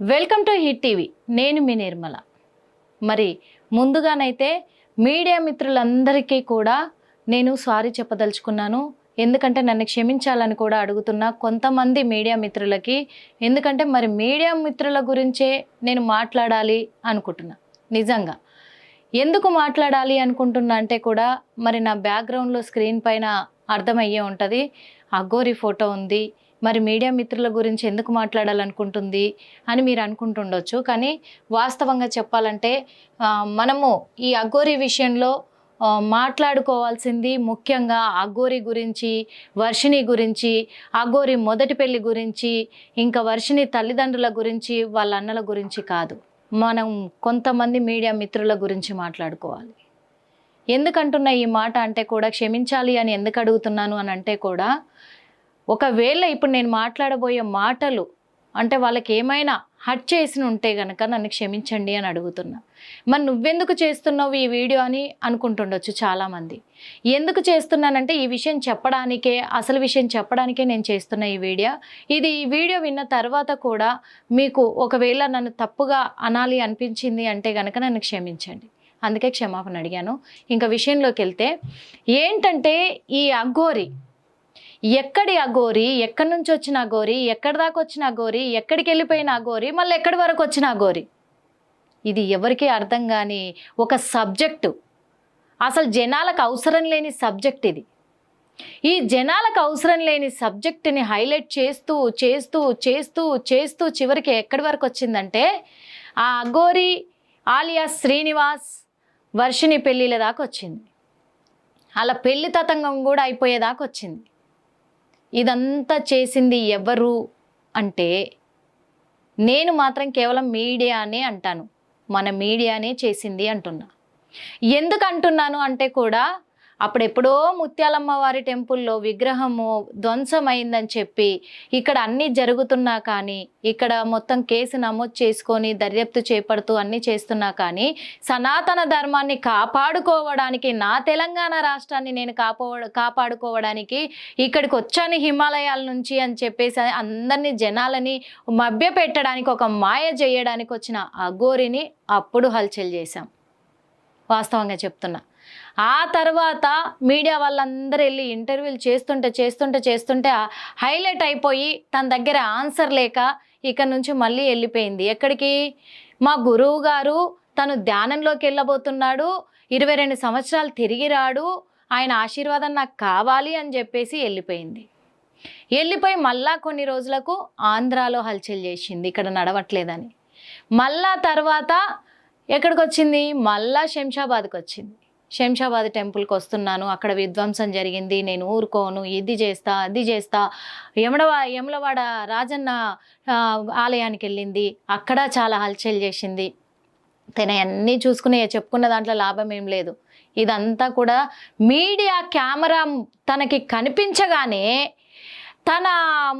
Welcome to hit TV. నేను మీ నిర్మల. మరి ముందుగానైతే media మిత్రులందరికీ కూడా నేను సారీ చెప్పదలుచుకున్నాను. ఎందుకంటే నన్ను క్షమించాలని కూడా అడుగుతున్నా కొంతమంది మీడియా మిత్రులకి ఎందుకంటే మరి మీడియా మిత్రుల గురించే నేను మాట్లాడాలి అనుకుంటున్నా. నిజంగా. ఎందుకు మాట్లాడాలి అనుకుంటున్నా అంటే కూడా మరి నా బ్యాక్గ్రౌండ్లో స్క్రీన్ పైన అర్థమయ్యే ఉంటుంది. అగోరి ఫోటో ఉంది. మరి మీడియా మిత్రుల గురించి ఎందుకు మాట్లాడాలనుకుంటుంది అని మీరు అనుకుంటుండొచ్చు. కానీ వాస్తవంగా చెప్పాలంటే మనము ఈ అఘోరి విషయంలో మాట్లాడుకోవాల్సింది ముఖ్యంగా అఘోరి గురించి వర్షిణి గురించి అఘోరి మొదటి పెళ్ళి గురించి ఇంకా వర్షిణి తల్లిదండ్రుల గురించి వాళ్ళ అన్నల గురించి కాదు. మనం కొంతమంది మీడియా మిత్రుల గురించి మాట్లాడుకోవాలి. ఎందుకంటున్న ఈ మాట అంటే కూడా క్షమించాలి అని ఎందుకు అడుగుతున్నాను అని అంటే కూడా ఒకవేళ ఇప్పుడు నేను మాట్లాడబోయే మాటలు అంటే వాళ్ళకి ఏమైనా హట్ చేసి ఉంటే గనక నన్ను క్షమించండి అని అడుగుతున్నా. మరి నువ్వెందుకు చేస్తున్నావు ఈ వీడియో అని అనుకుంటుండొచ్చు చాలామంది. ఎందుకు చేస్తున్నానంటే ఈ విషయం చెప్పడానికే అసలు విషయం చెప్పడానికే నేను చేస్తున్న ఈ వీడియో. ఇది ఈ వీడియో విన్న తర్వాత కూడా మీకు ఒకవేళ నన్ను తప్పుగా అనాలి అనిపించింది అంటే గనక నన్ను క్షమించండి. అందుకే క్షమాపణ అడిగాను. ఇంకా విషయంలోకి వెళ్తే ఏంటంటే ఈ అఘోరి ఎక్కడి అఘోరి ఎక్కడి నుంచి వచ్చిన గోరి? ఎక్కడి దాకా వచ్చిన గోరి? ఎక్కడికి వెళ్ళిపోయిన గోరి? మళ్ళీ ఎక్కడి వరకు వచ్చిన గోరి? ఇది ఎవరికీ అర్థం కాని ఒక సబ్జెక్టు. అసలు జనాలకు అవసరం లేని సబ్జెక్ట్ ఇది. ఈ జనాలకు అవసరం లేని సబ్జెక్టుని హైలైట్ చేస్తూ చేస్తూ చేస్తూ చేస్తూ చివరికి ఎక్కడి వరకు వచ్చిందంటే ఆ అఘోరి ఆలియా శ్రీనివాస్ వర్షిణి పెళ్ళిళ్ళ దాకా వచ్చింది. అలా పెళ్ళి తతంగం కూడా అయిపోయేదాకా వచ్చింది. ఇదంతా చేసింది ఎవరు అంటే నేను మాత్రం కేవలం మీడియానే అంటాను. మన మీడియానే చేసింది అంటున్నా. ఎందుకు అంటున్నాను అంటే కూడా అప్పుడెప్పుడో ముత్యాలమ్మ వారి టెంపుల్లో విగ్రహము ధ్వంసమైందని చెప్పి ఇక్కడ అన్నీ జరుగుతున్నా కానీ ఇక్కడ మొత్తం కేసు నమోదు చేసుకొని దర్యాప్తు చేపడుతూ అన్నీ చేస్తున్నా కానీ సనాతన ధర్మాన్ని కాపాడుకోవడానికి నా తెలంగాణ రాష్ట్రాన్ని నేను కాపో కాపాడుకోవడానికి ఇక్కడికి వచ్చాను హిమాలయాల నుంచి అని చెప్పేసి అందరినీ జనాలని మభ్య పెట్టడానికి ఒక మాయ చేయడానికి వచ్చిన అఘోరిని అప్పుడు హల్చల్ చేశాం. వాస్తవంగా చెప్తున్నా. ఆ తర్వాత మీడియా వాళ్ళందరూ వెళ్ళి ఇంటర్వ్యూలు చేస్తుంటే చేస్తుంటే చేస్తుంటే హైలైట్ అయిపోయి తన దగ్గర ఆన్సర్ లేక ఇక్కడ నుంచి మళ్ళీ వెళ్ళిపోయింది. ఎక్కడికి? మా గురువు గారు తను ధ్యానంలోకి వెళ్ళబోతున్నాడు. ఇరవై రెండు సంవత్సరాలు తిరిగి రాడు. ఆయన ఆశీర్వాదం నాకు కావాలి అని చెప్పేసి వెళ్ళిపోయింది. వెళ్ళిపోయి మళ్ళా కొన్ని రోజులకు ఆంధ్రాలో హల్చల్ చేసింది. ఇక్కడ నడవట్లేదని. మళ్ళా తర్వాత ఎక్కడికి వచ్చింది మళ్ళా శంషాబాద్కి వచ్చింది శంషాబాద్ టెంపుల్కి వస్తున్నాను. అక్కడ విధ్వంసం జరిగింది. నేను ఊరుకోను. ఇది చేస్తా అది చేస్తా. యమడవా యమలవాడ రాజన్న ఆలయానికి వెళ్ళింది. అక్కడ చాలా హల్చల్ చేసింది. తన అన్నీ చూసుకుని చెప్పుకున్న దాంట్లో లాభం ఏం లేదు. ఇదంతా కూడా మీడియా కెమెరా తనకి కనిపించగానే తన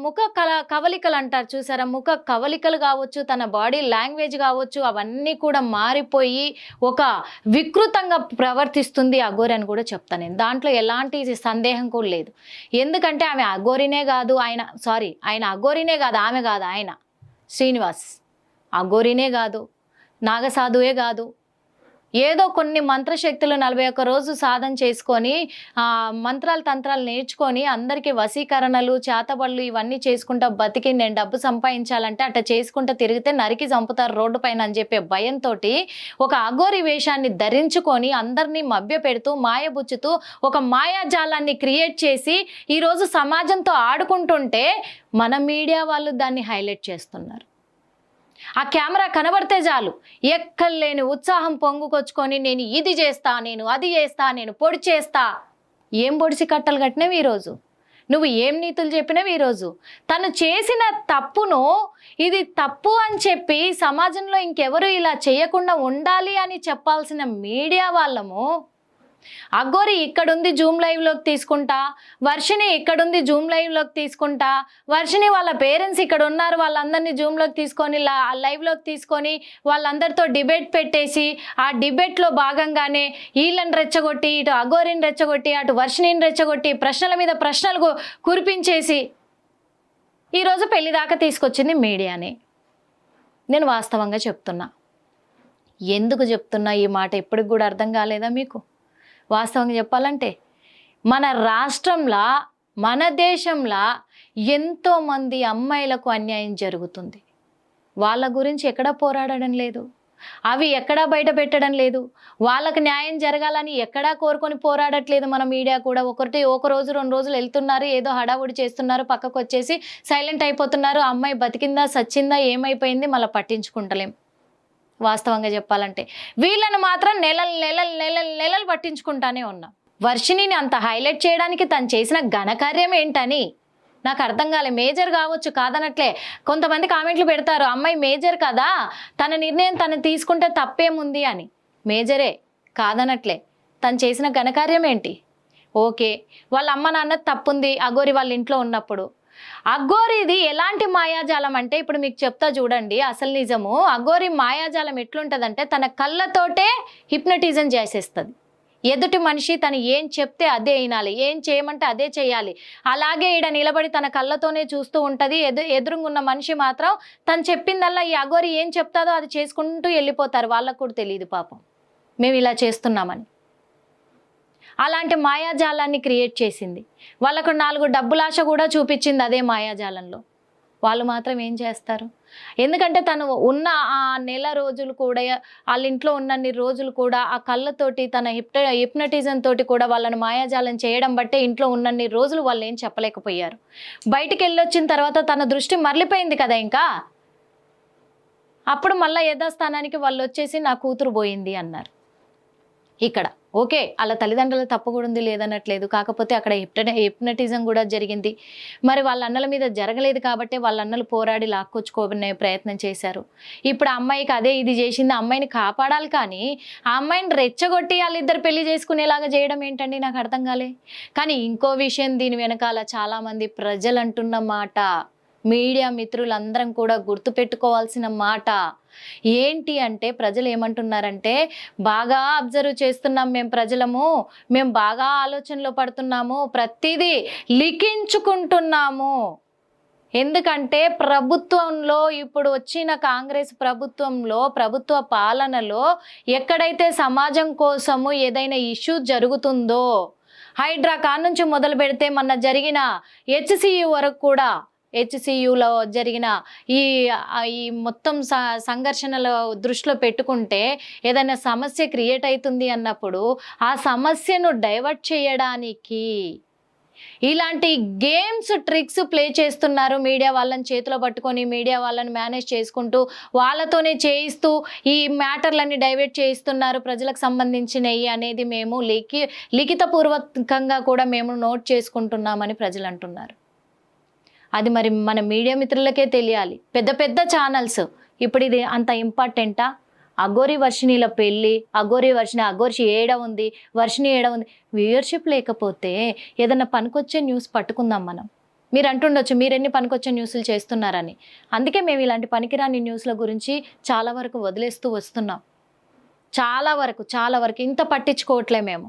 ముఖ కల కవలికలు అంటారు చూసారా? ముఖ కవలికలు కావచ్చు తన బాడీ లాంగ్వేజ్ కావచ్చు అవన్నీ కూడా మారిపోయి ఒక వికృతంగా ప్రవర్తిస్తుంది అఘోరి అని కూడా చెప్తాను నేను. దాంట్లో ఎలాంటి సందేహం కూడా లేదు. ఎందుకంటే ఆమె అఘోరినే కాదు ఆయన సారీ ఆయన అఘోరినే కాదు ఆమె కాదు ఆయన. శ్రీనివాస్ అఘోరినే కాదు నాగసాధువే కాదు ఏదో కొన్ని మంత్రశక్తులు నలభై ఒక్క రోజు సాధన చేసుకొని మంత్రాలు తంత్రాలు నేర్చుకొని అందరికీ వశీకరణలు చేతబళ్ళు ఇవన్నీ చేసుకుంటా బతికి నేను డబ్బు సంపాదించాలంటే అట్లా చేసుకుంటా తిరిగితే నరికి చంపుతారు రోడ్డు పైన అని చెప్పే భయంతో ఒక అఘోరి వేషాన్ని ధరించుకొని అందరినీ మభ్య పెడుతూ మాయబుచ్చుతూ ఒక మాయాజాలాన్ని క్రియేట్ చేసి ఈరోజు సమాజంతో ఆడుకుంటుంటే మన మీడియా వాళ్ళు దాన్ని హైలైట్ చేస్తున్నారు. ఆ కెమెరా కనబడితే చాలు. ఎక్కలేని ఉత్సాహం పొంగుకొచ్చుకొని నేను ఇది చేస్తా నేను అది చేస్తా నేను పొడి చేస్తా. ఏం పొడిసి కట్టలు కట్టినవి ఈరోజు? నువ్వు ఏం నీతులు చెప్పినవి ఈరోజు? తను చేసిన తప్పును ఇది తప్పు అని చెప్పి సమాజంలో ఇంకెవరు ఇలా చేయకుండా ఉండాలి అని చెప్పాల్సిన మీడియా వాళ్ళము అగ్గోరి ఇక్కడుంది జూమ్ లైవ్లోకి తీసుకుంటా వర్షిని ఇక్కడుంది జూమ్ లైవ్లోకి తీసుకుంటా వర్షిని వాళ్ళ పేరెంట్స్ ఇక్కడ ఉన్నారు వాళ్ళందరినీ జూమ్లోకి తీసుకొని ఆ లైవ్లోకి తీసుకొని వాళ్ళందరితో డిబేట్ పెట్టేసి ఆ డిబేట్లో భాగంగానే వీళ్ళని రెచ్చగొట్టి ఇటు అగోరిని రెచ్చగొట్టి అటు వర్షిణిని రెచ్చగొట్టి ప్రశ్నల మీద ప్రశ్నలు కురిపించేసి ఈరోజు పెళ్ళి దాకా తీసుకొచ్చింది మీడియాని. నేను వాస్తవంగా చెప్తున్నా. ఎందుకు చెప్తున్నా? ఈ మాట ఎప్పటికి కూడా అర్థం కాలేదా మీకు? వాస్తవంగా చెప్పాలంటే మన రాష్ట్రంలో మన దేశంలో ఎంతోమంది అమ్మాయిలకు అన్యాయం జరుగుతుంది. వాళ్ళ గురించి ఎక్కడా పోరాడడం లేదు. అవి ఎక్కడా బయట పెట్టడం లేదు. వాళ్ళకి న్యాయం జరగాలని ఎక్కడా కోరుకొని పోరాడట్లేదు మన మీడియా కూడా. ఒకటి ఒక రోజు రెండు రోజులు వెళ్తున్నారు ఏదో హడావుడి చేస్తున్నారు పక్కకు వచ్చేసి సైలెంట్ అయిపోతున్నారు. అమ్మాయి బతికిందా సచ్చిందా ఏమైపోయింది మళ్ళీ పట్టించుకుంటలేం. వాస్తవంగా చెప్పాలంటే. వీళ్ళను మాత్రం నెలలు నెలలు నెలలు నెలలు పట్టించుకుంటానే ఉన్నా. వర్షిణిని అంత హైలైట్ చేయడానికి తను చేసిన ఘనకార్యం ఏంటని? నాకు అర్థం కాలే. మేజర్ కావచ్చు కాదనట్లే. కొంతమంది కామెంట్లు పెడతారు అమ్మాయి మేజర్ కదా తన నిర్ణయం తను తీసుకుంటే తప్పేముంది అని. మేజరే కాదనట్లే. తను చేసిన ఘనకార్యం ఏంటి? ఓకే వాళ్ళ అమ్మ నాన్న తప్పుంది అగోరి వాళ్ళ ఇంట్లో ఉన్నప్పుడు. అఘోరిది ఎలాంటి మాయాజాలం అంటే ఇప్పుడు మీకు చెప్తా చూడండి అసలు నిజము. అఘోరి మాయాజాలం ఎట్లుంటుందంటే తన కళ్ళతోటే హిప్నటిజం చేసేస్తుంది. ఎదుటి మనిషి తను ఏం చెప్తే అదే వినాలి ఏం చేయమంటే అదే చేయాలి. అలాగే ఈడ నిలబడి తన కళ్ళతోనే చూస్తూ ఉంటుంది. ఎదు ఎదురుగున్న మనిషి మాత్రం తను చెప్పిందల్లా ఈ అఘోరి ఏం చెప్తాదో అది చేసుకుంటూ వెళ్ళిపోతారు. వాళ్ళకు కూడా తెలియదు పాపం. మేము ఇలా చేస్తున్నామని. అలాంటి మాయాజాలాన్ని క్రియేట్ చేసింది. వాళ్ళకు నాలుగు డబ్బులాశ కూడా చూపించింది అదే మాయాజాలంలో. వాళ్ళు మాత్రం ఏం చేస్తారు? ఎందుకంటే తను ఉన్న ఆ నెల రోజులు కూడా వాళ్ళ ఇంట్లో ఉన్నన్ని రోజులు కూడా ఆ కళ్ళతోటి తన హిప్ట హిప్నటిజం తోటి కూడా వాళ్ళని మాయాజాలం చేయడం బట్టే ఇంట్లో ఉన్నన్ని రోజులు వాళ్ళు ఏం చెప్పలేకపోయారు. బయటికి వెళ్ళొచ్చిన తర్వాత తన దృష్టి మరలిపోయింది కదా ఇంకా? అప్పుడు మళ్ళీ యథాస్థానానికి వాళ్ళు వచ్చేసి నా కూతురు పోయింది అన్నారు. ఇక్కడ. ఓకే అలా తల్లిదండ్రుల తప్పు కూడా ఉంది లేదనట్లేదు. కాకపోతే అక్కడ హిప్ట హిప్నటిజం కూడా జరిగింది. మరి వాళ్ళ అన్నల మీద జరగలేదు కాబట్టి వాళ్ళ అన్నలు పోరాడి లాక్కొచ్చుకోనే ప్రయత్నం చేశారు. ఇప్పుడు అమ్మాయికి అదే ఇది చేసింది ఆ అమ్మాయిని కాపాడాలి కానీ ఆ అమ్మాయిని రెచ్చగొట్టి వాళ్ళిద్దరు పెళ్ళి చేసుకునేలాగా చేయడం ఏంటండి నాకు అర్థం కాలే. కానీ ఇంకో విషయం దీని వెనకాల చాలామంది ప్రజలు అంటున్న మాట. మీడియా మిత్రులందరం కూడా గుర్తుపెట్టుకోవాల్సిన మాట ఏంటి అంటే ప్రజలు ఏమంటున్నారంటే బాగా అబ్జర్వ్ చేస్తున్నాం మేము ప్రజలము మేము బాగా ఆలోచనలో పడుతున్నాము ప్రతిదీ లిఖించుకుంటున్నాము. ఎందుకంటే ప్రభుత్వంలో ఇప్పుడు వచ్చిన కాంగ్రెస్ ప్రభుత్వంలో ప్రభుత్వ పాలనలో ఎక్కడైతే సమాజం కోసము ఏదైనా ఇష్యూ జరుగుతుందో హైడ్రా కా నుంచి మొదలు పెడితే మొన్న జరిగిన హెచ్సియు వరకు కూడా హెచ్సియులో జరిగిన ఈ ఈ మొత్తం స సంఘర్షణల దృష్టిలో పెట్టుకుంటే ఏదైనా సమస్య క్రియేట్ అవుతుంది అన్నప్పుడు ఆ సమస్యను డైవర్ట్ చేయడానికి ఇలాంటి గేమ్స్ ట్రిక్స్ ప్లే చేస్తున్నారు మీడియా వాళ్ళని చేతిలో పట్టుకొని మీడియా వాళ్ళని మేనేజ్ చేసుకుంటూ వాళ్ళతోనే చేయిస్తూ ఈ మ్యాటర్లన్నీ డైవర్ట్ చేయిస్తున్నారు ప్రజలకు సంబంధించినవి అనేది మేము లిఖి లిఖితపూర్వకంగా కూడా మేము నోట్ చేసుకుంటున్నామని ప్రజలు అంటున్నారు. అది మరి మన మీడియా మిత్రులకే తెలియాలి. పెద్ద పెద్ద ఛానల్స్ ఇప్పుడు ఇది అంత ఇంపార్టెంటా అఘోరి వర్షిణీల పెళ్ళి అఘోరి వర్షిణి అఘోర్షి ఏడ ఉంది వర్షిణి ఏడ ఉంది? వ్యూయర్షిప్ లేకపోతే ఏదైనా పనికొచ్చే న్యూస్ పట్టుకుందాం మనం. మీరు అంటుండొచ్చు మీరు ఎన్ని పనికొచ్చే న్యూస్లు చేస్తున్నారని. అందుకే మేము ఇలాంటి పనికిరాని న్యూస్ల గురించి చాలా వరకు వదిలేస్తూ వస్తున్నాం. చాలా వరకు చాలా వరకు ఇంత పట్టించుకోవట్లే మేము.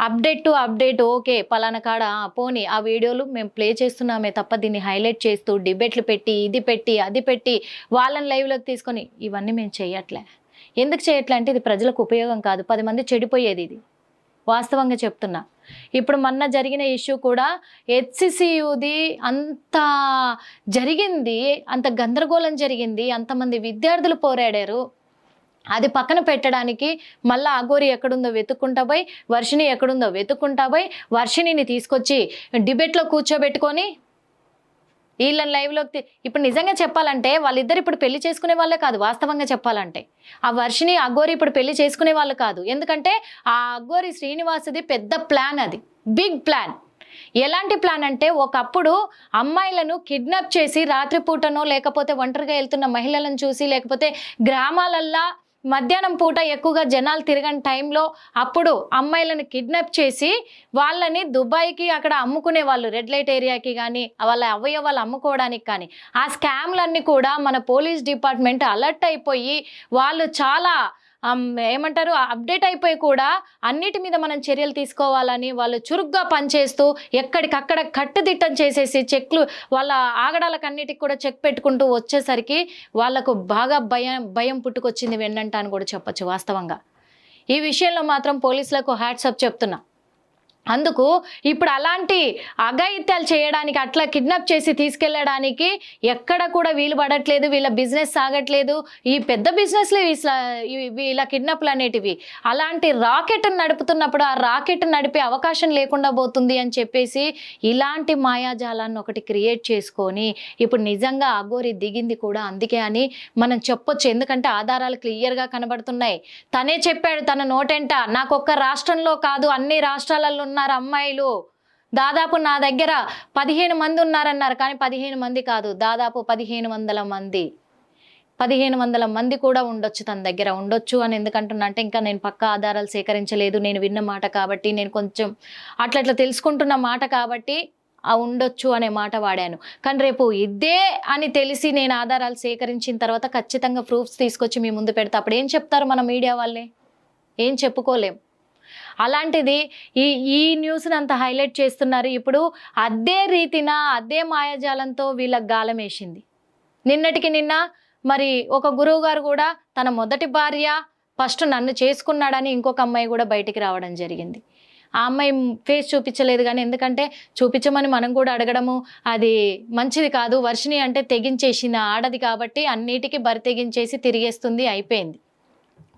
అప్డేట్ టు అప్డేట్ ఓకే పలానా కాడ పోనీ ఆ వీడియోలు మేము ప్లే చేస్తున్నామే తప్ప దీన్ని హైలైట్ చేస్తూ డిబేట్లు పెట్టి ఇది పెట్టి అది పెట్టి వాళ్ళని లైవ్లోకి తీసుకొని ఇవన్నీ మేము చేయట్లే. ఎందుకు చేయట్లే అంటే ఇది ప్రజలకు ఉపయోగం కాదు. పది మంది చెడిపోయేది ఇది. వాస్తవంగా చెప్తున్నా. ఇప్పుడు మొన్న జరిగిన ఇష్యూ కూడా హెచ్సిసియుది అంత జరిగింది అంత గందరగోళం జరిగింది అంతమంది విద్యార్థులు పోరాడారు. అది పక్కన పెట్టడానికి మళ్ళీ అఘోరి ఎక్కడుందో వెతుక్కుంటా పోయి వర్షిణి ఎక్కడుందో వెతుక్కుంటా పోయి వర్షిణిని తీసుకొచ్చి డిబేట్లో కూర్చోబెట్టుకొని వీళ్ళని లైవ్లోకి ఇప్పుడు నిజంగా చెప్పాలంటే వాళ్ళిద్దరు ఇప్పుడు పెళ్ళి చేసుకునే వాళ్ళే కాదు వాస్తవంగా చెప్పాలంటే. ఆ వర్షిని అగోరి ఇప్పుడు పెళ్ళి చేసుకునే వాళ్ళు కాదు. ఎందుకంటే ఆ అగోరి శ్రీనివాసుది పెద్ద ప్లాన్ అది. Big plan. ఎలాంటి ప్లాన్ అంటే ఒకప్పుడు అమ్మాయిలను కిడ్నాప్ చేసి రాత్రిపూటనో లేకపోతే ఒంటరిగా వెళ్తున్న మహిళలను చూసి లేకపోతే గ్రామాలల్లా మధ్యాహ్నం పూట ఎక్కువగా జనాలు తిరగని టైంలో అప్పుడు అమ్మాయిలను కిడ్నాప్ చేసి వాళ్ళని దుబాయ్కి అక్కడ అమ్ముకునే వాళ్ళు రెడ్ లైట్ ఏరియాకి కానీ వాళ్ళ అవయవాలు అమ్ముకోవడానికి కానీ. ఆ స్కామ్లన్నీ కూడా మన పోలీస్ డిపార్ట్మెంట్ అలర్ట్ అయిపోయి వాళ్ళు చాలా ఏమంటారు? అప్డేట్ అయిపోయి కూడా అన్నిటి మీద మనం చర్యలు తీసుకోవాలని వాళ్ళు చురుగ్గా పనిచేస్తూ ఎక్కడికక్కడ కట్టుదిట్టం చేసేసి చెక్లు వాళ్ళ ఆగడాలకు అన్నిటికి కూడా చెక్ పెట్టుకుంటూ వచ్చేసరికి వాళ్ళకు బాగా భయం భయం పుట్టుకొచ్చింది వెన్నంట అని కూడా చెప్పొచ్చు వాస్తవంగా. ఈ విషయంలో మాత్రం పోలీసులకు హ్యాట్సప్ చెప్తున్నా. అందుకు ఇప్పుడు అలాంటి అఘాయిత్యాలు చేయడానికి అట్లా కిడ్నాప్ చేసి తీసుకెళ్ళడానికి ఎక్కడ కూడా వీలు పడట్లేదు వీళ్ళ బిజినెస్ సాగట్లేదు. ఈ పెద్ద బిజినెస్లు వీళ్ళ కిడ్నాప్లు అనేటివి. అలాంటి రాకెట్ను నడుపుతున్నప్పుడు ఆ రాకెట్ నడిపే అవకాశం లేకుండా పోతుంది అని చెప్పేసి ఇలాంటి మాయాజాలాన్ని ఒకటి క్రియేట్ చేసుకొని ఇప్పుడు నిజంగా అగోరి దిగింది కూడా అందుకే అని మనం చెప్పొచ్చు. ఎందుకంటే ఆధారాలు క్లియర్గా కనబడుతున్నాయి. తనే చెప్పాడు తన నోటెంట నాకు ఒక్క రాష్ట్రంలో కాదు అన్ని రాష్ట్రాలలో ఉన్నారు అమ్మాయిలు. దాదాపు నా దగ్గర పదిహేను మంది ఉన్నారన్నారు. కానీ పదిహేను మంది కాదు దాదాపు పదిహేను వందల మంది. పదిహేను వందల మంది కూడా ఉండొచ్చు తన దగ్గర. ఉండొచ్చు అని ఎందుకంటున్నా అంటే ఇంకా నేను పక్క ఆధారాలు సేకరించలేదు. నేను విన్న మాట కాబట్టి నేను కొంచెం అట్లా తెలుసుకుంటున్న మాట కాబట్టి ఆ ఉండొచ్చు అనే మాట వాడాను. కానీ రేపు ఇదే అని తెలిసి నేను ఆధారాలు సేకరించిన తర్వాత ఖచ్చితంగా ప్రూఫ్స్ తీసుకొచ్చి మీ ముందు పెడతా. అప్పుడు ఏం చెప్తారు మన మీడియా వాళ్ళే? ఏం చెప్పుకోలేం. అలాంటిది ఈ ఈ న్యూస్ని అంత హైలైట్ చేస్తున్నారు. ఇప్పుడు అదే రీతిన అదే మాయాజాలంతో వీళ్ళకి గాలం వేసింది. నిన్నటికి నిన్న మరి ఒక గురువు గారు కూడా తన మొదటి భార్య ఫస్ట్ నన్ను చేసుకున్నాడని ఇంకొక అమ్మాయి కూడా బయటికి రావడం జరిగింది. ఆ అమ్మాయి ఫేస్ చూపించలేదు కానీ ఎందుకంటే చూపించమని మనం కూడా అడగడము అది మంచిది కాదు. వర్షిని అంటే తెగించేసిన ఆడది కాబట్టి అన్నిటికీ బరి తెగించేసి తిరిగేస్తుంది అయిపోయింది.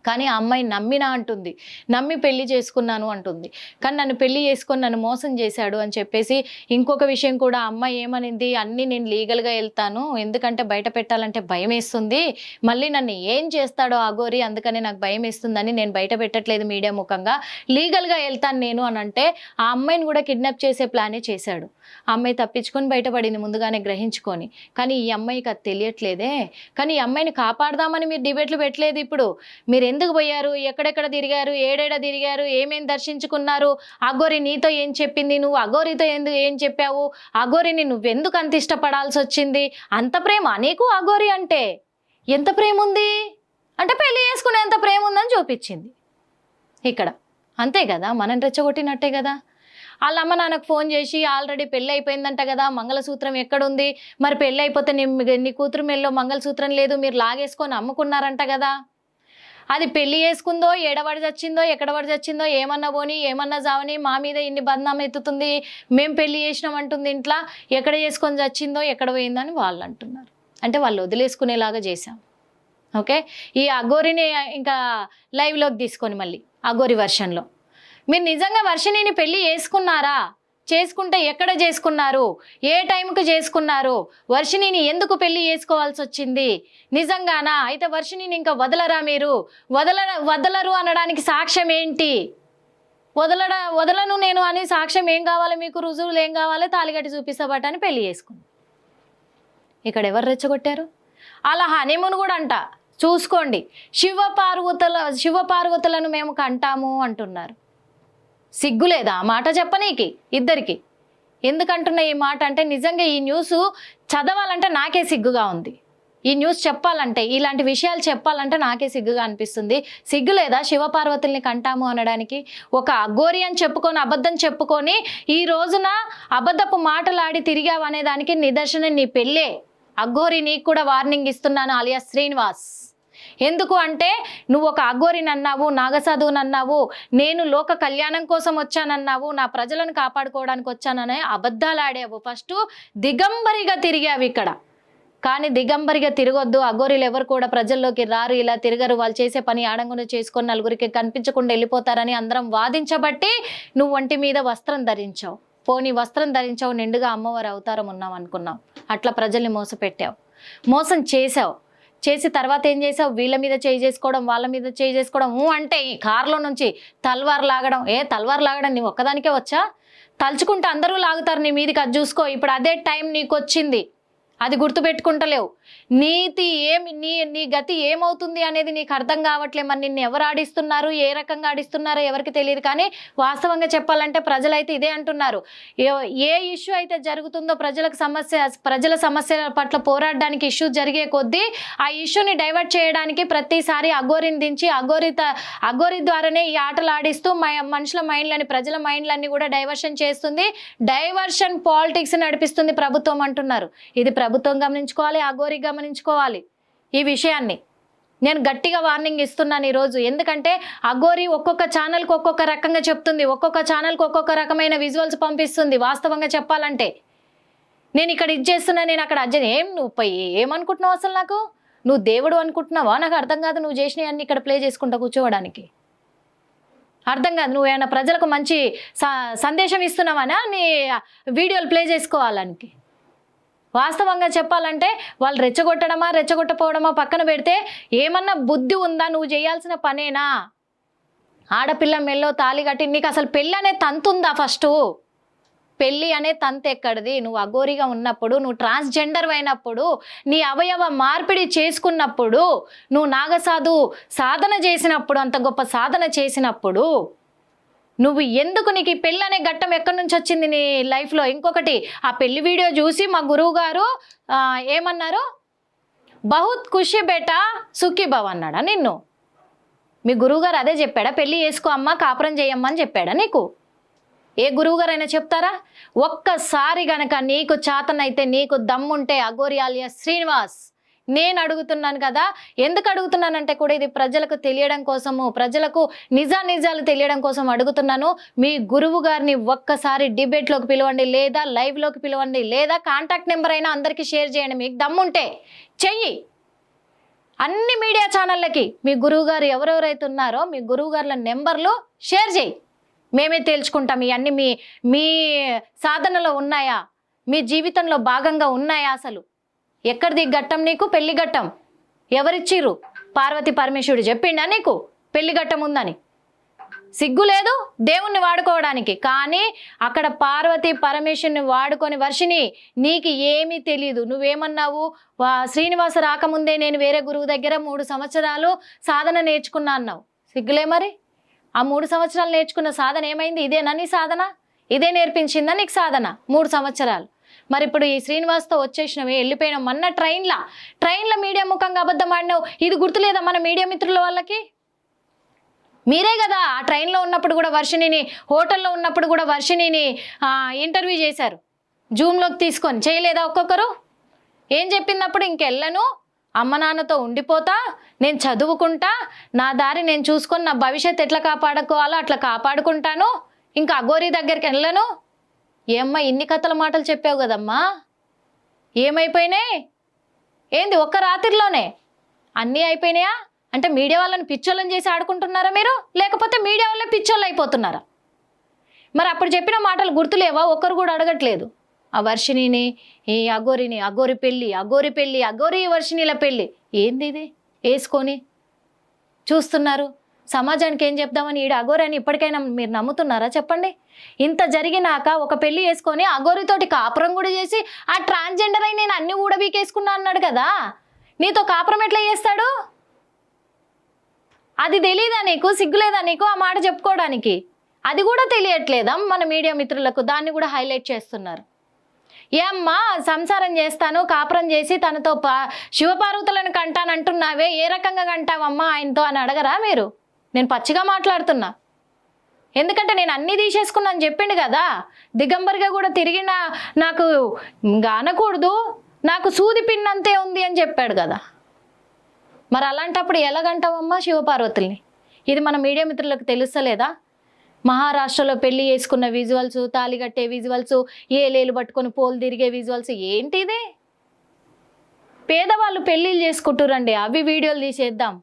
కానీ ఆ అమ్మాయి నమ్మినా అంటుంది నమ్మి పెళ్ళి చేసుకున్నాను అంటుంది. కానీ నన్ను పెళ్ళి చేసుకొని నన్ను మోసం చేశాడు అని చెప్పేసి ఇంకొక విషయం కూడా అమ్మాయి ఏమనింది అన్నీ నేను లీగల్గా వెళ్తాను ఎందుకంటే బయట పెట్టాలంటే భయం వేస్తుంది మళ్ళీ నన్ను ఏం చేస్తాడో అగోరి అందుకని నాకు భయం వేస్తుందని నేను బయట పెట్టట్లేదు మీడియా ముఖంగా లీగల్గా వెళ్తాను నేను అని అంటే ఆ అమ్మాయిని కూడా కిడ్నాప్ చేసే ప్లానే చేశాడు. ఆ అమ్మాయి తప్పించుకొని బయటపడింది ముందుగానే గ్రహించుకొని. కానీ ఈ అమ్మాయికి అది తెలియట్లేదే. కానీ ఈ అమ్మాయిని కాపాడదామని మీరు డిబేట్లు పెట్టలేదు ఇప్పుడు. మీరు ఎందుకు పోయారు? ఎక్కడెక్కడ తిరిగారు? ఏడేడ తిరిగారు? ఏమేం దర్శించుకున్నారు? అగోరి నీతో ఏం చెప్పింది? నువ్వు అగోరితో ఎందుకు ఏం చెప్పావు? అగోరిని నువ్వెందుకు అంత ఇష్టపడాల్సి వచ్చింది? అంత ప్రేమ? నీకు అగోరి అంటే ఎంత ప్రేమ ఉంది అంటే పెళ్ళి చేసుకునేంత ప్రేమ ఉందని చూపించింది. ఇక్కడ. అంతే కదా? మనం రెచ్చగొట్టినట్టే కదా? వాళ్ళ అమ్మ నాన్నకు ఫోన్ చేసి ఆల్రెడీ పెళ్ళి అయిపోయిందంట కదా? మంగళసూత్రం ఎక్కడుంది? మరి పెళ్ళి అయిపోతే నీ నీ కూతురు మెల్లో మంగళసూత్రం లేదు మీరు లాగేసుకొని అమ్ముకున్నారంట కదా? అది పెళ్ళి చేసుకుందో ఏడబడి చచ్చిందో ఎక్కడ పడి చచ్చిందో ఏమన్నా పోని ఏమన్నా జావని మా మీద ఇన్ని బంధం ఎత్తుతుంది మేము పెళ్ళి చేసినాం అంటుంది ఇంట్లో ఎక్కడ చేసుకొని చచ్చిందో ఎక్కడ పోయిందని వాళ్ళు అంటున్నారు. అంటే వాళ్ళు వదిలేసుకునేలాగా చేశాం. ఓకే? ఈ అగోరిని ఇంకా లైవ్లోకి తీసుకొని మళ్ళీ అగోరి వర్షన్లో. మీరు నిజంగా వర్షిణిని పెళ్ళి చేసుకున్నారా? చేసుకుంటే ఎక్కడ చేసుకున్నారు? ఏ టైంకి చేసుకున్నారు? వర్షిణిని ఎందుకు పెళ్ళి చేసుకోవాల్సి వచ్చింది? నిజంగానా? అయితే వర్షిణిని ఇంకా వదలరా మీరు? వదల వదలరు అనడానికి సాక్ష్యం ఏంటి? వదలడ వదలను నేను అని సాక్ష్యం ఏం కావాలి మీకు? రుజువులు ఏం కావాలి? తాలిగట్టి చూపిస్తాబట్ట అని పెళ్ళి చేసుకుంది. ఇక్కడ ఎవరు రెచ్చగొట్టారు? అలా హనీమూన్ కూడా అంట. చూసుకోండి. శివ పార్వతుల శివ పార్వతులను మేము కంటాము అంటున్నారు. సిగ్గులేదా? ఆ మాట చెప్పనీకి ఇద్దరికి. ఎందుకంటున్న ఈ మాట అంటే నిజంగా ఈ న్యూస్ చదవాలంటే నాకే సిగ్గుగా ఉంది. ఈ న్యూస్ చెప్పాలంటే ఇలాంటి విషయాలు చెప్పాలంటే నాకే సిగ్గుగా అనిపిస్తుంది. సిగ్గు లేదా శివపార్వతుల్ని కంటాము అనడానికి? ఒక అఘోరి అని చెప్పుకొని అబద్ధం చెప్పుకొని ఈ రోజున అబద్ధపు మాటలాడి తిరిగావు దానికి నిదర్శనం నీ పెళ్ళే. అఘోరి నీకు కూడా వార్నింగ్ ఇస్తున్నాను అలియా శ్రీనివాస్. ఎందుకు అంటే నువ్వు ఒక అఘోరిని అన్నావు నాగసాధువుని అన్నావు నేను లోక కళ్యాణం కోసం వచ్చానన్నావు నా ప్రజలను కాపాడుకోవడానికి వచ్చాననే అబద్ధాలు ఆడావు. ఫస్ట్ దిగంబరిగా తిరిగావు ఇక్కడ. కానీ దిగంబరిగా తిరగొద్దు. అఘోరీలు ఎవరు కూడా ప్రజల్లోకి రారు. ఇలా తిరగరు. వాళ్ళు చేసే పని ఆడంగున చేసుకొని నలుగురికి కనిపించకుండా వెళ్ళిపోతారని అందరం వాదించబట్టి నువ్వు ఒంటి మీద వస్త్రం ధరించావు. పోనీ వస్త్రం ధరించావు నిండుగా అమ్మవారి అవతారం ఉన్నావు అనుకున్నావు అట్లా ప్రజల్ని మోసపెట్టావు. మోసం చేసావు చేసి తర్వాత ఏం చేసావు? వీళ్ళ మీద చేయి చేసుకోవడం వాళ్ళ మీద చేయి చేసుకోవడం. అంటే ఈ కారులో నుంచి తల్వార్ లాగడం. ఏ తల్వార్ లాగడం నీ ఒక్కదానికే వచ్చా? తలుచుకుంటే అందరూ లాగుతారు నీ మీదకి అది చూసుకో. ఇప్పుడు అదే టైం నీకు వచ్చింది అది గుర్తుపెట్టుకుంటలేవు. నీతి ఏమి నీ నీ గతి ఏమవుతుంది అనేది నీకు అర్థం కావట్లే. మరి నిన్ను ఎవరు ఆడిస్తున్నారు? ఏ రకంగా ఆడిస్తున్నారో ఎవరికి తెలియదు. కానీ వాస్తవంగా చెప్పాలంటే ప్రజలైతే ఇదే అంటున్నారు. ఏ- ఇష్యూ అయితే జరుగుతుందో ప్రజలకు సమస్య ప్రజల సమస్యల పట్ల పోరాడడానికి ఇష్యూ జరిగే కొద్దీ ఆ ఇష్యూని డైవర్ట్ చేయడానికి ప్రతిసారి అఘోరిని దించి అగోరిత అగోరి అఘోరి ద్వారానే ఈ ఆటలు ఆడిస్తూ మనుషుల మైండ్లని ప్రజల మైండ్లన్నీ కూడా డైవర్షన్ చేస్తుంది. డైవర్షన్ పాలిటిక్స్ నడిపిస్తుంది ప్రభుత్వం అంటున్నారు. ఇది ప్రభుత్వం గమనించుకోవాలి. అఘోరి గమనించుకోవాలి ఈ విషయాన్ని. నేను గట్టిగా వార్నింగ్ ఇస్తున్నాను ఈరోజు. ఎందుకంటే అఘోరి ఒక్కొక్క ఛానల్కి ఒక్కొక్క రకంగా చెప్తుంది. ఒక్కొక్క ఛానల్కి ఒక్కొక్క రకమైన విజువల్స్ పంపిస్తుంది వాస్తవంగా చెప్పాలంటే. నేను ఇక్కడ ఇది చేస్తున్నా నేను అక్కడ అజ్జ ఏం నువ్వు పై ఏమనుకుంటున్నావు అసలు నాకు? నువ్వు దేవుడు అనుకుంటున్నావా? నాకు అర్థం కాదు నువ్వు చేసినవి ఇక్కడ ప్లే చేసుకుంటా కూర్చోవడానికి. అర్థం కాదు. నువ్వు ఏమైనా ప్రజలకు మంచి స- సందేశం ఇస్తున్నావనా? నీ వీడియోలు ప్లే చేసుకోవాలానికి వాస్తవంగా చెప్పాలంటే వాళ్ళు రెచ్చగొట్టడమా రెచ్చగొట్టపోవడమా పక్కన పెడితే ఏమన్నా బుద్ధి ఉందా? నువ్వు చేయాల్సిన పనేనా? ఆడపిల్ల మెల్లో తాళి కట్టి నీకు అసలు పెళ్ళి అనే తంతు ఉందా ఫస్ట్? పెళ్ళి అనే తంతు ఎక్కడిది? నువ్వు అఘోరిగా ఉన్నప్పుడు నువ్వు ట్రాన్స్జెండర్ అయినప్పుడు నీ అవయవ మార్పిడి చేసుకున్నప్పుడు నువ్వు నాగసాధు సాధన చేసినప్పుడు అంత గొప్ప సాధన చేసినప్పుడు నువ్వు ఎందుకు నీకు ఈ పెళ్ళి అనే ఘట్టం ఎక్కడి నుంచి వచ్చింది నీ లైఫ్లో ఇంకొకటి ఆ పెళ్ళి వీడియో చూసి మా గురువు గారు ఏమన్నారు? బహుత్ ఖుషి బేటా సుఖీ భవ్ అన్నాడా నిన్ను? మీ గురువుగారు అదే చెప్పాడా? పెళ్ళి చేసుకో అమ్మా కాపురం చేయమ్మా అని చెప్పాడా నీకు? ఏ గురువుగారైనా చెప్తారా? ఒక్కసారి గనక నీకు చాతనైతే నీకు దమ్ముంటే అగోరియాలియా శ్రీనివాస్. నేను అడుగుతున్నాను కదా ఎందుకు అడుగుతున్నానంటే కూడా ఇది ప్రజలకు తెలియడం కోసము ప్రజలకు నిజా నిజాలు తెలియడం కోసం అడుగుతున్నాను. మీ గురువు గారిని ఒక్కసారి డిబేట్లోకి పిలవండి లేదా లైవ్లోకి పిలవండి లేదా కాంటాక్ట్ నెంబర్ అయినా అందరికీ షేర్ చేయండి. మీకు దమ్ముంటే చెయ్యి. అన్ని మీడియా ఛానళ్ళకి మీ గురువుగారు ఎవరెవరైతే ఉన్నారో మీ గురువుగారుల నెంబర్లు షేర్ చేయి. మేమే తేల్చుకుంటాం. ఇవన్నీ మీ మీ సాధనలో ఉన్నాయా? మీ జీవితంలో భాగంగా ఉన్నాయా అసలు? ఎక్కడిది ఘట్టం నీకు? పెళ్ళి ఘట్టం. ఎవరిచ్చిర్రు? పార్వతి పరమేశ్వరుడు చెప్పిండా నీకు? పెళ్ళి ఘట్టం ఉందని. సిగ్గు లేదు దేవుణ్ణి వాడుకోవడానికి. కానీ అక్కడ పార్వతి పరమేశ్వరుని వాడుకొని వర్షిని నీకు ఏమీ తెలియదు నువ్వేమన్నావు? వా శ్రీనివాస రాకముందే నేను వేరే గురువు దగ్గర మూడు సంవత్సరాలు సాధన నేర్చుకున్నా అన్నావు. సిగ్గులే మరి? ఆ మూడు సంవత్సరాలు నేర్చుకున్న సాధన ఏమైంది? ఇదేనా నీ సాధన? ఇదే నేర్పించిందా నీకు సాధన? మూడు సంవత్సరాలు. మరి ఇప్పుడు ఈ శ్రీనివాస్తో వచ్చేసినవి వెళ్ళిపోయినాం. మొన్న ట్రైన్లా ట్రైన్లో మీడియా ముఖంగా అబద్ధం ఆడినావు. ఇది గుర్తులేదా మన మీడియా మిత్రుల వాళ్ళకి? మీరే కదా ఆ ట్రైన్లో ఉన్నప్పుడు కూడా వర్షిణిని హోటల్లో ఉన్నప్పుడు కూడా వర్షిణిని ఇంటర్వ్యూ చేశారు. జూమ్లోకి తీసుకొని చేయలేదా ఒక్కొక్కరు? ఏం చెప్పినప్పుడు ఇంకెళ్ళను అమ్మ నాన్నతో ఉండిపోతా నేను చదువుకుంటా నా దారి నేను చూసుకొని నా భవిష్యత్తు ఎట్లా కాపాడుకోవాలో అట్లా కాపాడుకుంటాను ఇంకా అఘోరి దగ్గరికి వెళ్ళను ఏమ్మా ఇన్ని కథల మాటలు చెప్పావు కదమ్మా? ఏమైపోయినాయి? ఏంది ఒక్క రాత్రిలోనే? అన్నీ అయిపోయినాయా? అంటే మీడియా వాళ్ళని పిచ్చోళ్ళని చేసి ఆడుకుంటున్నారా మీరు? లేకపోతే మీడియా వాళ్ళే పిచ్చోళ్ళు అయిపోతున్నారా? మరి అప్పుడు చెప్పిన మాటలు గుర్తులేవా? ఒక్కరు కూడా అడగట్లేదు. ఆ వర్షిణిని ఈ అగోరిని అగోరి పెళ్ళి అగోరి పెళ్ళి అగోరి వర్షిణిల పెళ్ళి. ఏంది ఇది? వేసుకొని చూస్తున్నారు. సమాజానికి ఏం చెప్దామని ఈడ అగోరి అని ఇప్పటికైనా మీరు నమ్ముతున్నారా? చెప్పండి. ఇంత జరిగినాక ఒక పెళ్ళి వేసుకొని అగోరితోటి కాపురం కూడా చేసి ఆ ట్రాన్స్జెండర్ అయి నేను అన్ని ఊడబీకేసుకున్నా అన్నాడు కదా? నీతో కాపురం ఎట్లా చేస్తాడు? అది తెలియదా నీకు? సిగ్గులేదా నీకు ఆ మాట చెప్పుకోవడానికి? అది కూడా తెలియట్లేదా మన మీడియా మిత్రులకు? దాన్ని కూడా హైలైట్ చేస్తున్నారు. ఏమ్మా సంసారం చేస్తాను కాపురం చేసి తనతో పా శివపార్వతులను కంటానంటున్నావే ఏ రకంగా కంటావమ్మా ఆయనతో అని అడగరా మీరు? నేను పచ్చిగా మాట్లాడుతున్నా. ఎందుకంటే నేను అన్నీ తీసేసుకున్నాను చెప్పిండు కదా. దిగంబరిగా కూడా తిరిగిన నాకు ఇంకా అనకూడదు. నాకు సూది పిన్నంతే ఉంది అని చెప్పాడు కదా. మరి అలాంటప్పుడు ఎలాగంటావమ్మా శివపార్వతుల్ని? ఇది మన మీడియా మిత్రులకు తెలుస్తలేదా? మహారాష్ట్రలో పెళ్ళి చేసుకున్న విజువల్స్ తాళి కట్టే విజువల్స్ ఏలేలు పట్టుకొని పోలు తిరిగే విజువల్స్ ఏంటి ఇది? పేదవాళ్ళు పెళ్ళిళ్ళు చేసుకుంటురండి. అవి వీడియోలు తీసేద్దాం.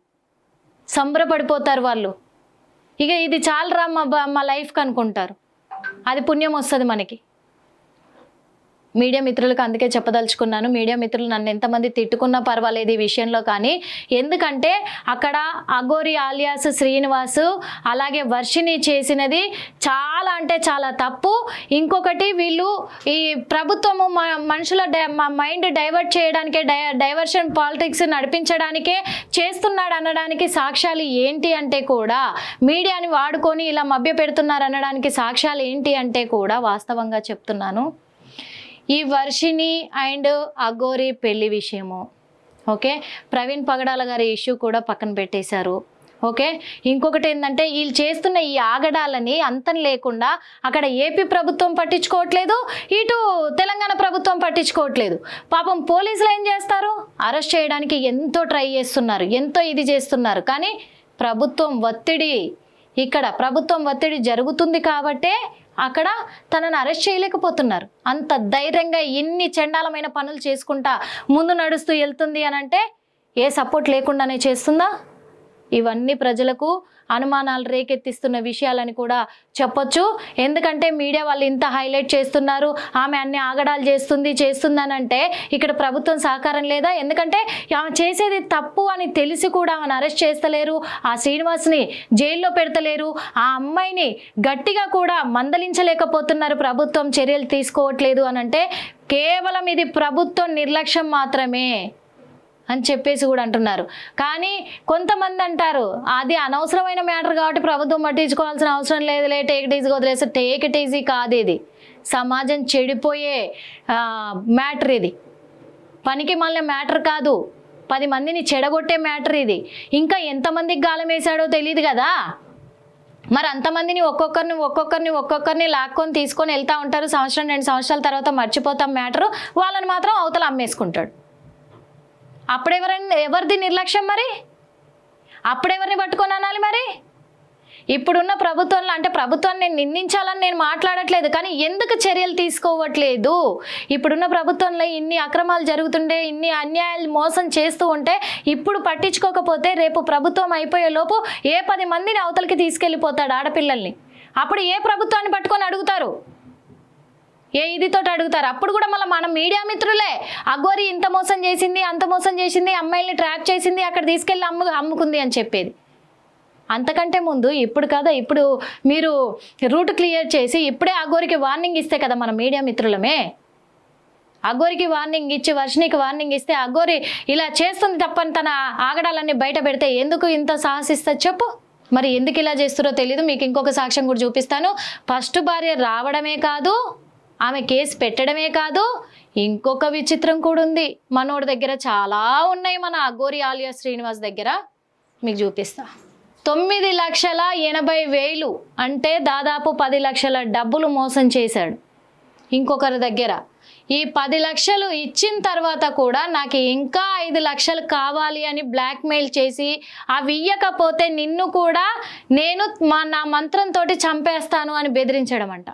సంబరపడిపోతారు వాళ్ళు. ఇక ఇది చాలరా మా బ- మా లైఫ్కి అనుకుంటారు. అది పుణ్యం వస్తుంది మనకి. మీడియా మిత్రులకు అందుకే చెప్పదలుచుకున్నాను. మీడియా మిత్రులు నన్ను ఎంతమంది తిట్టుకున్నా పర్వాలేదు ఈ విషయంలో కానీ ఎందుకంటే అక్కడ అగోరి ఆలియాస్ శ్రీనివాస్ అలాగే వర్షిని చేసినది చాలా అంటే చాలా తప్పు. ఇంకొకటి వీళ్ళు ఈ ప్రభుత్వము మనుషుల డై- మైండ్ డైవర్ట్ చేయడానికే డై డైవర్షన్ పాలిటిక్స్ నడిపించడానికే చేస్తున్నాడు అనడానికి సాక్ష్యాలు ఏంటి అంటే కూడా మీడియాని వాడుకొని ఇలా మభ్య పెడుతున్నారు అనడానికి సాక్ష్యాలు ఏంటి అంటే కూడా వాస్తవంగా చెప్తున్నాను. ఈ వర్షిని అండ్ అగోరి పెళ్ళి విషయము. ఓకే? ప్రవీణ్ పగడాల గారి ఇష్యూ కూడా పక్కన పెట్టేశారు. ఓకే? ఇంకొకటి ఏంటంటే వీళ్ళు చేస్తున్న ఈ ఆగడాలని అంతం లేకుండా అక్కడ ఏపీ ప్రభుత్వం పట్టించుకోవట్లేదు ఇటు తెలంగాణ ప్రభుత్వం పట్టించుకోవట్లేదు. పాపం పోలీసులు ఏం చేస్తారు? అరెస్ట్ చేయడానికి ఎంతో ట్రై చేస్తున్నారు ఎంతో ఇది చేస్తున్నారు. కానీ ప్రభుత్వం ఒత్తిడి ఇక్కడ ప్రభుత్వం ఒత్తిడి జరుగుతుంది కాబట్టే అక్కడ తనను అరెస్ట్ చేయలేకపోతున్నారు. అంత ధైర్యంగా ఎన్ని చండాలమైన పనులు చేసుకుంటా ముందు నడుస్తూ వెళ్తుంది అని అంటే ఏ సపోర్ట్ లేకుండానే చేస్తుందా? ఇవన్నీ ప్రజలకు అనుమానాలు రేకెత్తిస్తున్న విషయాలని కూడా చెప్పొచ్చు. ఎందుకంటే మీడియా వాళ్ళు ఇంత హైలైట్ చేస్తున్నారు ఆమె అన్ని ఆగడాలు చేస్తుంది చేస్తుందని అంటే ఇక్కడ ప్రభుత్వం సహకారం లేదా? ఎందుకంటే ఆమె చేసేది తప్పు అని తెలిసి కూడా ఆమెను అరెస్ట్ చేస్తలేరు ఆ శ్రీనివాస్ని జైల్లో పెడతలేరు ఆ అమ్మాయిని గట్టిగా కూడా మందలించలేకపోతున్నారు ప్రభుత్వం చర్యలు తీసుకోవట్లేదు అని అంటే కేవలం ఇది ప్రభుత్వం నిర్లక్ష్యం మాత్రమే. అని చెప్పేసి కూడా అంటున్నారు. కానీ కొంతమంది అంటారు అది అనవసరమైన మ్యాటర్ కాబట్టి ప్రభుత్వం పట్టించుకోవాల్సిన అవసరం లేదులే టేక్ ఇట్ ఈజీగా వదిలేస్తే టేక్ ఇట్ ఈజీ కాదు ఇది. సమాజం చెడిపోయే మ్యాటర్ ఇది. పనికి మళ్ళీ మ్యాటర్ కాదు. పది మందిని చెడగొట్టే మ్యాటర్ ఇది. ఇంకా ఎంతమందికి గాలం వేశాడో తెలియదు కదా. మరి అంతమందిని ఒక్కొక్కరిని ఒక్కొక్కరిని ఒక్కొక్కరిని లాక్కొని తీసుకొని వెళ్తా ఉంటారు. సంవత్సరం రెండు సంవత్సరాల తర్వాత మర్చిపోతాం మ్యాటరు. వాళ్ళని మాత్రం అవతల అమ్మేసుకుంటాడు. అప్పుడు ఎవరైనా ఎవరిది నిర్లక్ష్యం మరి? అప్పుడు ఎవరిని పట్టుకొని అనాలి మరి? ఇప్పుడున్న ప్రభుత్వంలో అంటే ప్రభుత్వాన్ని నేను నిందించాలని నేను మాట్లాడట్లేదు కానీ ఎందుకు చర్యలు తీసుకోవట్లేదు? ఇప్పుడున్న ప్రభుత్వంలో ఇన్ని అక్రమాలు జరుగుతుండే ఇన్ని అన్యాయాలు మోసం చేస్తూ ఉంటే ఇప్పుడు పట్టించుకోకపోతే రేపు ప్రభుత్వం అయిపోయే లోపు ఏ పది మందిని అవతలకి తీసుకెళ్ళిపోతాడు ఆడపిల్లల్ని? అప్పుడు ఏ ప్రభుత్వాన్ని పట్టుకొని అడుగుతారు? ఏ ఇదితో అడుగుతారు? అప్పుడు కూడా మళ్ళీ మన మీడియా మిత్రులే. అగోరి ఇంత మోసం చేసింది అంత మోసం చేసింది అమ్మాయిల్ని ట్రాప్ చేసింది అక్కడ తీసుకెళ్ళి అమ్ము అమ్ముకుంది అని చెప్పేది. అంతకంటే ముందు ఇప్పుడు కదా ఇప్పుడు మీరు రూట్ క్లియర్ చేసి ఇప్పుడే అగోరికి వార్నింగ్ ఇస్తే కదా మన మీడియా మిత్రులమే. అగోరికి వార్నింగ్ ఇచ్చి వర్షినికి వార్నింగ్ ఇస్తే అగోరి ఇలా చేస్తుంది తప్పని తన ఆగడాలన్నీ బయట పెడితే ఎందుకు ఇంత సాహసిస్తా చెప్పు. మరి ఎందుకు ఇలా చేస్తారో తెలీదు మీకు ఇంకొక సాక్ష్యం కూడా చూపిస్తాను. ఫస్ట్ భార్య రావడమే కాదు ఆమె కేసు పెట్టడమే కాదు ఇంకొక విచిత్రం కూడా ఉంది. మనోడి దగ్గర చాలా ఉన్నాయి మన అగోరి ఆలియా శ్రీనివాస్ దగ్గర. మీకు చూపిస్తా. తొమ్మిది లక్షల ఎనభై వేలు అంటే దాదాపు పది లక్షల డబ్బులు మోసం చేశాడు ఇంకొకరి దగ్గర. ఈ పది లక్షలు ఇచ్చిన తర్వాత కూడా నాకు ఇంకా ఐదు లక్షలు కావాలి అని బ్లాక్మెయిల్ చేసి అవి ఇయ్యకపోతే నిన్ను కూడా నేను మా నా మంత్రంతో చంపేస్తాను అని బెదిరించడం అంట.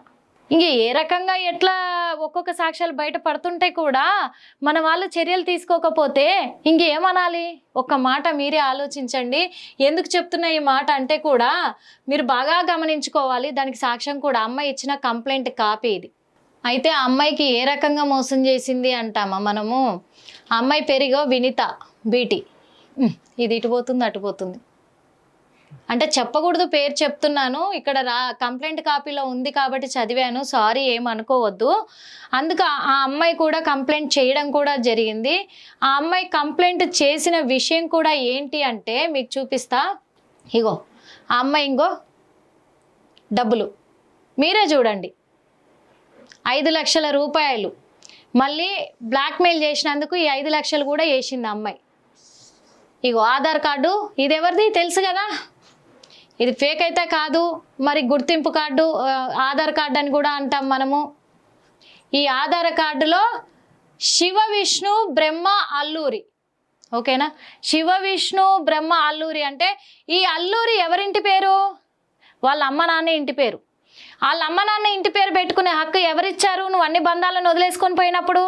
ఇంక ఏ రకంగా ఎట్లా ఒక్కొక్క సాక్ష్యాలు బయట పడుతుంటే కూడా మన వాళ్ళు చర్యలు తీసుకోకపోతే ఇంకేమనాలి ఒక్క మాట మీరే ఆలోచించండి. ఎందుకు చెప్తున్నా ఈ మాట అంటే కూడా మీరు బాగా గమనించుకోవాలి. దానికి సాక్ష్యం కూడా అమ్మాయి ఇచ్చిన కంప్లైంట్ కాపీ ఇది. అయితే ఆ అమ్మాయికి ఏ రకంగా మోసం చేసింది అంటామా మనము? అమ్మాయి పెరిగో వినిత బీటీ. ఇది ఇటు పోతుంది అటు పోతుంది. అంటే చెప్పకూడదు పేరు చెప్తున్నాను. ఇక్కడ రా కంప్లైంట్ కాపీలో ఉంది కాబట్టి చదివాను. సారీ ఏమనుకోవద్దు అందుకు ఆ- అమ్మాయి కూడా కంప్లైంట్ చేయడం కూడా జరిగింది. ఆ అమ్మాయి కంప్లైంట్ చేసిన విషయం కూడా ఏంటి అంటే మీకు చూపిస్తా. ఇగో ఆ అమ్మాయి ఇంగో డబ్బులు. మీరే చూడండి. ఐదు లక్షల రూపాయలు. మళ్ళీ బ్లాక్మెయిల్ చేసినందుకు ఈ ఐదు లక్షలు కూడా వేసింది అమ్మాయి. ఇగో ఆధార్ కార్డు ఇది ఎవరిది? తెలుసు కదా? ఇది ఫేక్ అయితే కాదు మరి గుర్తింపు కార్డు ఆధార్ కార్డు అని కూడా అంటాం మనము. ఈ ఆధార్ కార్డులో శివ విష్ణు బ్రహ్మ అల్లూరి. ఓకేనా? శివ విష్ణు బ్రహ్మ అల్లూరి అంటే ఈ అల్లూరి ఎవరింటి పేరు? వాళ్ళ అమ్మ నాన్న ఇంటి పేరు. వాళ్ళ అమ్మ నాన్న ఇంటి పేరు పెట్టుకునే హక్కు ఎవరిచ్చారు? నువ్వు అన్ని బంధాలను వదిలేసుకొని పోయినప్పుడు?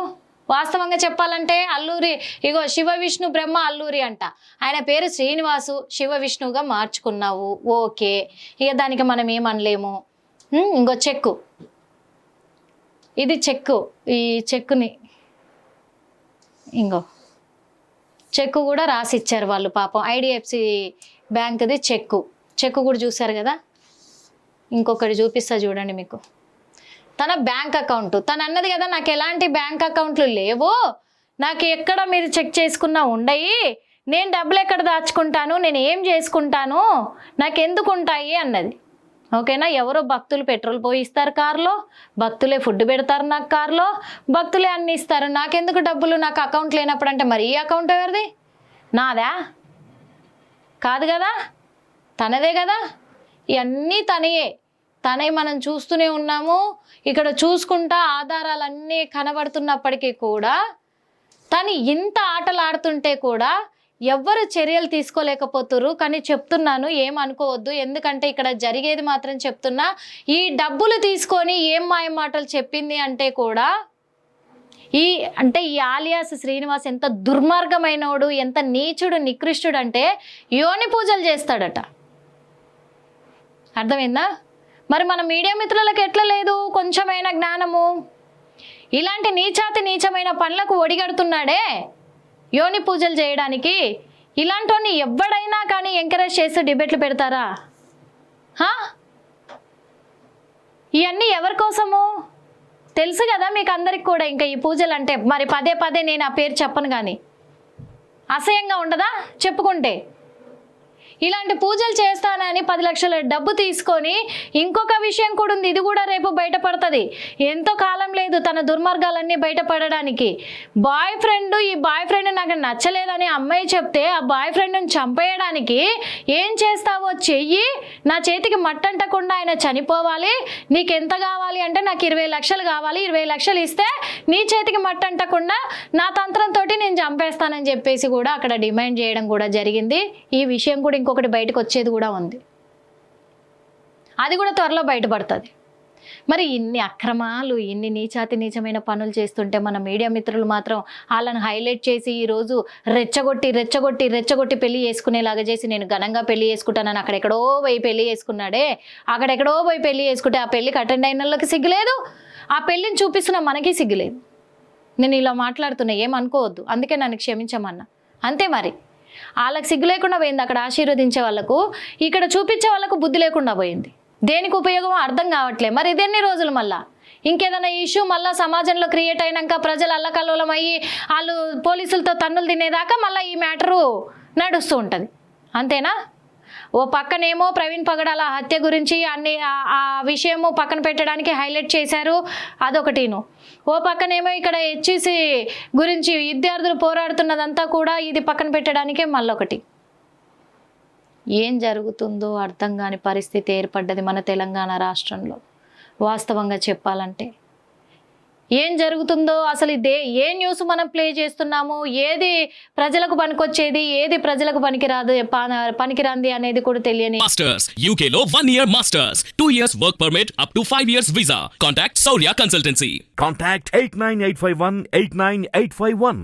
వాస్తవంగా చెప్పాలంటే అల్లూరి ఇగో శివ విష్ణు బ్రహ్మ అల్లూరి అంట. ఆయన పేరు శ్రీనివాసు శివ విష్ణువుగా మార్చుకున్నావు. ఓకే. ఇక దానికి మనం ఏమనలేము? ఇంకో చెక్కు. ఇది చెక్కు. ఈ చెక్కుని ఇంగో చెక్కు కూడా రాసి ఇచ్చారు వాళ్ళు పాపం. ఐడిఎఫ్సి బ్యాంక్ది చెక్కు. చెక్కు కూడా చూశారు కదా? ఇంకొకటి చూపిస్తా చూడండి మీకు. తన బ్యాంక్ అకౌంట్. తను అన్నది కదా నాకు ఎలాంటి బ్యాంక్ అకౌంట్లు లేవు నాకు ఎక్కడ మీరు చెక్ చేసుకున్నా ఉండయి నేను డబ్బులు ఎక్కడ దాచుకుంటాను నేను ఏం చేసుకుంటాను నాకు ఎందుకు ఉంటాయి అన్నది. ఓకేనా? ఎవరో భక్తులు పెట్రోల్ పోయిస్తారు కారులో భక్తులే ఫుడ్ పెడతారు నాకు కారులో భక్తులే అన్ని ఇస్తారు. నాకెందుకు డబ్బులు? నాకు అకౌంట్ లేనప్పుడు అంటే మరి ఈ అకౌంట్ ఎవరిది? నాదా? కాదు కదా? తనదే కదా? ఇవన్నీ తనయే. తనే మనం చూస్తూనే ఉన్నాము. ఇక్కడ చూసుకుంటా ఆధారాలన్నీ కనబడుతున్నప్పటికీ కూడా తను ఇంత ఆటలు ఆడుతుంటే కూడా ఎవ్వరు చర్యలు తీసుకోలేకపోతున్నారు కానీ చెప్తున్నాను ఏం అనుకోవద్దు. ఎందుకంటే ఇక్కడ జరిగేది మాత్రం చెప్తున్నా ఈ డబ్బులు తీసుకొని ఏం మాయ మాటలు చెప్పింది అంటే కూడా ఈ అంటే ఈ ఆలియాస్ శ్రీనివాస్ ఎంత దుర్మార్గమైనోడు ఎంత నీచుడు నికృష్టుడు అంటే యోని పూజలు చేస్తాడట. అర్థమైందా? మరి మన మీడియా మిత్రులకు ఎట్లా లేదు? కొంచెమైన జ్ఞానము. ఇలాంటి నీచాతి నీచమైన పనులకు ఒడిగడుతున్నాడే యోని పూజలు చేయడానికి. ఇలాంటి ఎవడైనా కానీ ఎంకరేజ్ చేసి డిబేట్లు పెడతారా? ఇవన్నీ ఎవరి కోసము? తెలుసు కదా మీకు అందరికి కూడా ఇంకా ఈ పూజలు అంటే. మరి పదే పదే నేను ఆ పేరు చెప్పను కానీ. అసహ్యంగా ఉండదా? చెప్పుకుంటే. ఇలాంటి పూజలు చేస్తానని పది లక్షల డబ్బు తీసుకొని ఇంకొక విషయం కూడా ఉంది. ఇది కూడా రేపు బయటపడుతుంది. ఎంతో కాలం లేదు తన దుర్మార్గాలన్నీ బయటపడడానికి. బాయ్ ఫ్రెండ్ ఈ బాయ్ ఫ్రెండ్ నాకు నచ్చలేదని అమ్మాయి చెప్తే ఆ బాయ్ ఫ్రెండ్ని చంపేయడానికి ఏం చేస్తావో చెయ్యి. నా చేతికి మట్టంటకుండా ఆయన చనిపోవాలి. నీకు ఎంత కావాలి అంటే నాకు ఇరవై లక్షలు కావాలి. ఇరవై లక్షలు ఇస్తే నీ చేతికి మట్టంటకుండా నా తంత్రంతో నేను చంపేస్తానని చెప్పేసి కూడా అక్కడ డిమాండ్ చేయడం కూడా జరిగింది. ఈ విషయం కూడా ఇంకొకటి బయటకు వచ్చేది కూడా ఉంది. అది కూడా త్వరలో బయటపడుతుంది. మరి ఇన్ని అక్రమాలు ఇన్ని నీచాతి నీచమైన పనులు చేస్తుంటే మన మీడియా మిత్రులు మాత్రం వాళ్ళని హైలైట్ చేసి ఈరోజు రెచ్చగొట్టి రెచ్చగొట్టి రెచ్చగొట్టి పెళ్ళి చేసుకునేలాగా చేసి నేను ఘనంగా పెళ్ళి చేసుకుంటానని అక్కడెక్కడో పోయి పెళ్ళి చేసుకున్నాడే. అక్కడెక్కడో పోయి పెళ్ళి చేసుకుంటే ఆ పెళ్ళికి అటెండ్ అయిన వాళ్ళకి సిగ్గులేదు. ఆ పెళ్ళిని చూపిస్తున్న మనకి సిగ్గులేదు. నేను ఇలా మాట్లాడుతున్నా ఏమనుకోవద్దు. అందుకే నన్ను క్షమించమన్నా. అంతే మరి. వాళ్ళకి సిగ్గు లేకుండా పోయింది అక్కడ ఆశీర్వదించే వాళ్ళకు. ఇక్కడ చూపించే వాళ్ళకు బుద్ధి లేకుండా పోయింది. దేనికి ఉపయోగం అర్థం కావట్లే. మరి ఇదెన్ని రోజులు మళ్ళా? ఇంకేదైనా ఇష్యూ మళ్ళీ సమాజంలో క్రియేట్ అయినాక ప్రజలు అల్లకల్లోలం అయ్యి వాళ్ళు పోలీసులతో తన్నులు తినేదాకా మళ్ళీ ఈ మ్యాటరు నడుస్తూ ఉంటుంది. అంతేనా? ఓ పక్కనేమో ప్రవీణ్ పగడాల హత్య గురించి అన్ని ఆ- విషయము పక్కన పెట్టడానికి హైలైట్ చేశారు అదొకటిను. ఓ పక్కనేమో ఇక్కడ హెచ్ఈసి గురించి విద్యార్థులు పోరాడుతున్నదంతా కూడా ఇది పక్కన పెట్టడానికే మళ్ళొకటి. ఏం జరుగుతుందో అర్థం కాని పరిస్థితి ఏర్పడ్డది మన తెలంగాణ రాష్ట్రంలో. వాస్తవంగా చెప్పాలంటే. ఏం జరుగుతుందో అసలు ఇదే ఏ న్యూస్ మనం ప్లే చేస్తున్నాము ఏది ప్రజలకు పనికొచ్చేది ఏది ప్రజలకు పనికిరాదు పనికిరాంది అనేది కూడా తెలియని మాస్టర్స్ యూకే లో one year masters two years work permit up to five years visa contact Sourya consultancy contact eight nine eight five one eight nine eight five one